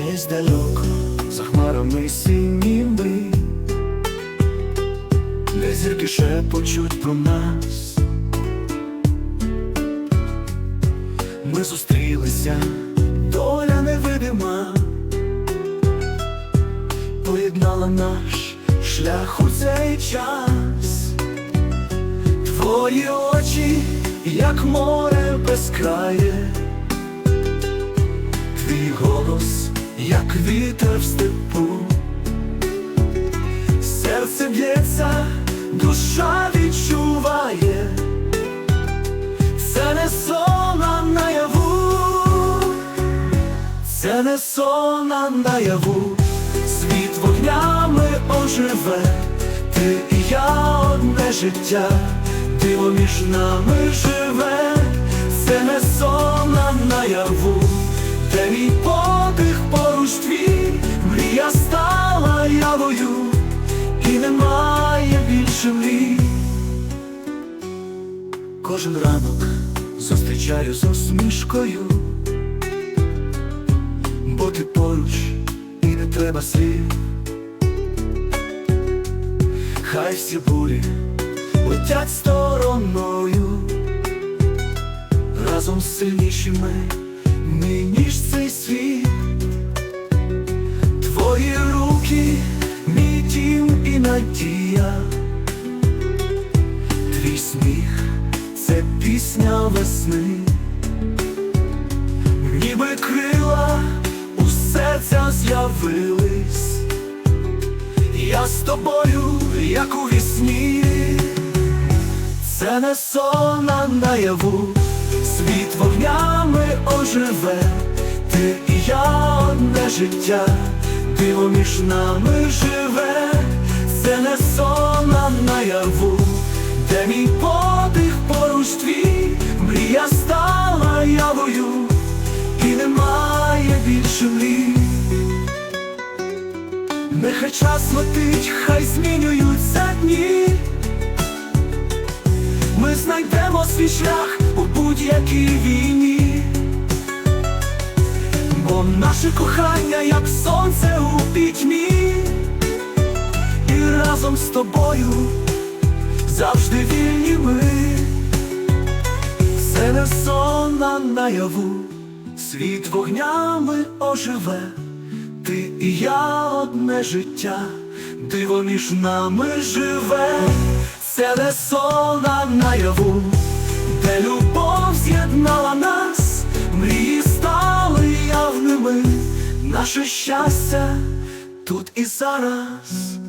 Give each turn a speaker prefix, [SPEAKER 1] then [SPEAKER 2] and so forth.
[SPEAKER 1] десь далеко, за хмарами синіми, де зірки шепочуть про нас. Ми зустрілися, доля невидима, поєднала наш шлях у цей час. Твої очі, як море безкрає, твій голос, як вітер в степу, серце б'ється, душа відчуває, це не сон, а наяву, це не сон, а наяву, світ вогнями оживе, ти і я одне життя, диво між нами живе, це не сон, а наяву, де мій мрій. Кожен ранок зустрічаю з усмішкою, бо ти поруч і не треба слів. Хай всі бурі летять стороною, разом сильніші ми, ми ніж цей світ. Твої руки, мій дім і надія. Твій сміх це пісня весни, ніби крила у серця з'явились. Я з тобою, як у вісні, це не сон, а наяву, світ вогнями оживе, ти і я одне життя, диво між нами живе, це не сон, а наяву, мій подих поруч твій, мрія стала явою, і немає більше мрій. Нехай час летить, хай змінюються дні. Ми знайдемо свій шлях у будь-якій війні, бо наше кохання, як сонце у пітьмі, і разом з тобою завжди вільні ми. Це не сон, наяву, світ вогнями оживе. Ти і я одне життя, диво між нами живе, це не сон, а наяву, де любов з'єднала нас, мрії стали явними, наше щастя тут і зараз.